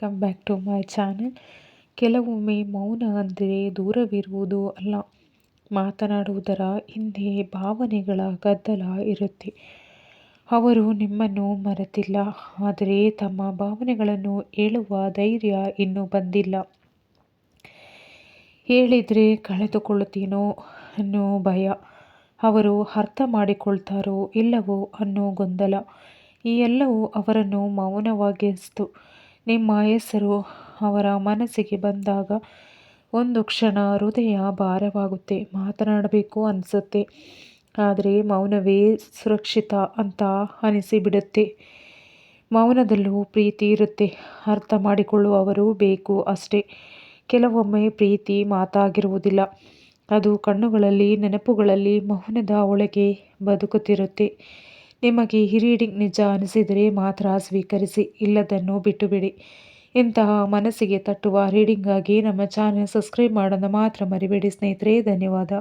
Welcome back to my channel ಕೆಲವೊಮ್ಮೆ ಮೌನ ಅಂದರೆ ದೂರವಿರುವುದು ಅಲ್ಲ. ಮಾತನಾಡುವುದರ ಹಿಂದೆ ಭಾವನೆಗಳ ಗದ್ದಲ ಇರುತ್ತೆ. ಅವರು ನಿಮ್ಮನ್ನು ಮರೆತಿಲ್ಲ, ಆದರೆ ತಮ್ಮ ಭಾವನೆಗಳನ್ನು ಹೇಳುವ ಧೈರ್ಯ ಇನ್ನೂ ಬಂದಿಲ್ಲ. ಹೇಳಿದರೆ ಕಳೆದುಕೊಳ್ಳುತ್ತೀನೋ ಅನ್ನೋ ಭಯ. ಅವರು ಅರ್ಥ ಮಾಡಿಕೊಳ್ತಾರೋ ಇಲ್ಲವೋ ಅನ್ನೋ ಗೊಂದಲ. ಈ ಎಲ್ಲವೂ ಅವರನ್ನು ಮೌನವಾಗಿರಿಸಿತು. ನಿಮ್ಮ ಹೆಸರು ಅವರ ಮನಸ್ಸಿಗೆ ಬಂದಾಗ ಒಂದು ಕ್ಷಣ ಹೃದಯ ಭಾರವಾಗುತ್ತೆ. ಮಾತನಾಡಬೇಕು ಅನಿಸುತ್ತೆ. ಆದರೆ ಮೌನವೇ ಸುರಕ್ಷಿತ ಅಂತ ಅನಿಸಿಬಿಡುತ್ತೆ. ಮೌನದಲ್ಲೂ ಪ್ರೀತಿ ಇರುತ್ತೆ. ಅರ್ಥ ಮಾಡಿಕೊಳ್ಳುವವರು ಬೇಕು ಅಷ್ಟೇ. ಕೆಲವೊಮ್ಮೆ ಪ್ರೀತಿ ಮಾತಾಗಿರುವುದಿಲ್ಲ. ಅದು ಕಣ್ಣುಗಳಲ್ಲಿ, ನೆನಪುಗಳಲ್ಲಿ ಮೌನದ ಒಳಗೆ ಬದುಕುತ್ತಿರುತ್ತೆ. ನಿಮಗೆ ಈ ರೀಡಿಂಗ್ ನಿಜ ಅನಿಸಿದರೆ ಮಾತ್ರ ಸ್ವೀಕರಿಸಿ, ಇಲ್ಲದನ್ನು ಬಿಟ್ಟುಬಿಡಿ. ಇಂತಹ ಮನಸ್ಸಿಗೆ ತಟ್ಟುವ ರೀಡಿಂಗಾಗಿ ನಮ್ಮ ಚಾನೆಲ್ ಸಬ್ಸ್ಕ್ರೈಬ್ ಮಾಡೋದನ್ನು ಮಾತ್ರ ಮರಿಬೇಡಿ ಸ್ನೇಹಿತರೆ. ಧನ್ಯವಾದ.